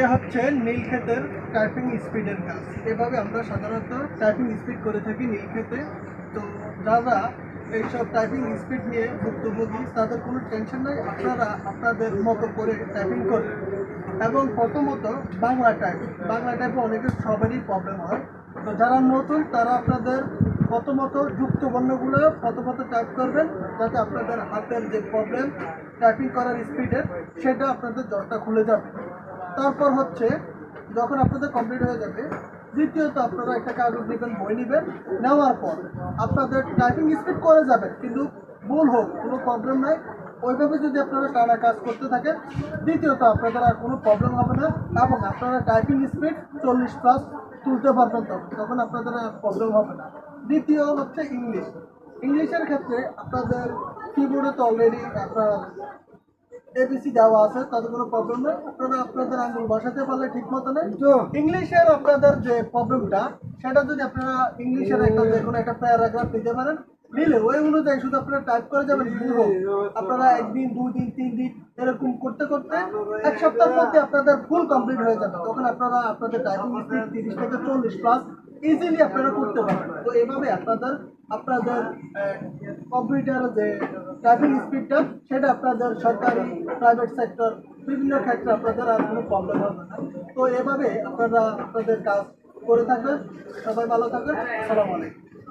এ হচ্ছে নীলক্ষেতের টাইপিং স্পিডের কাজ। এভাবে আমরা সাধারণত টাইপিং স্পিড করে থাকি নীলক্ষেতে। তো যারা এইসব টাইপিং স্পিড নিয়ে ভুক্তভোগী, তাদের কোনো টেনশন নাই। আপনারা আপনাদের মতো করে টাইপিং করবেন এবং প্রথমত বাংলা টাইপ বাংলা টাইপে অনেকের সবারই প্রবলেম হয়। তো যারা নতুন, তারা আপনাদের প্রথমত যুক্ত বর্ণগুলো প্রথমত টাইপ করবেন, যাতে আপনাদের হাতের যে প্রবলেম টাইপিং করার স্পিডের সেটা আপনাদের জ্বরটা খুলে যাবে। তারপর হচ্ছে, যখন আপনাদের কমপ্লিট হয়ে যাবে, দ্বিতীয়ত আপনারা একটা কাগজ নেবেন, বই নেবেন, নেওয়ার পর আপনাদের টাইপিং স্পিড করে যাবেন কিন্তু ভুল হোক, কোনো প্রবলেম নাই। ওইভাবে যদি আপনারা টানা কাজ করতে থাকেন, দ্বিতীয়ত আপনাদের আর কোনো প্রবলেম হবে না, এবং আপনারা টাইপিং স্পিড চল্লিশ প্লাস তুলতে পারবেন তখন তখন আপনাদের আর প্রবলেম হবে না। দ্বিতীয় হচ্ছে ইংলিশ ইংলিশের ক্ষেত্রে আপনাদের কিবোর্ডে তো অলরেডি আপনার এবিসি দেওয়া আছে তাতে কোনো প্রবলেম নেই। আপনারা আপনাদের আঙ্গুল বসাতে পারলে ঠিক মতো নেই ইংলিশের আপনাদের যে প্রবলেমটা সেটা যদি আপনারা ইংলিশের একটা যে কোনো একটা প্যারাগ্রাফ দিতে পারেন নিলে ওই অনুযায়ী শুধু আপনারা টাইপ করে যাবেন আপনারা একদিন দুই দিন তিন দিন এরকম করতে করতে এক সপ্তাহের মধ্যে আপনাদের ফুল কমপ্লিট হয়ে যাবে। তখন আপনারা আপনাদের টাইপিং স্পিড তিরিশ থেকে চল্লিশ প্লাস ইজিলি আপনারা করতে পারবেন। তো এভাবে আপনাদের আপনাদের কম্পিউটার যে টাইপিং স্পিডটা সেটা আপনাদের সরকারি প্রাইভেট সেক্টর বিভিন্ন ক্ষেত্রে আপনাদের আর কোনো প্রবলেম হবে না। তো এভাবে আপনারা আপনাদের কাজ করে থাকবেন। সবাই ভালো থাকবেন। সালাম আলাইকুম।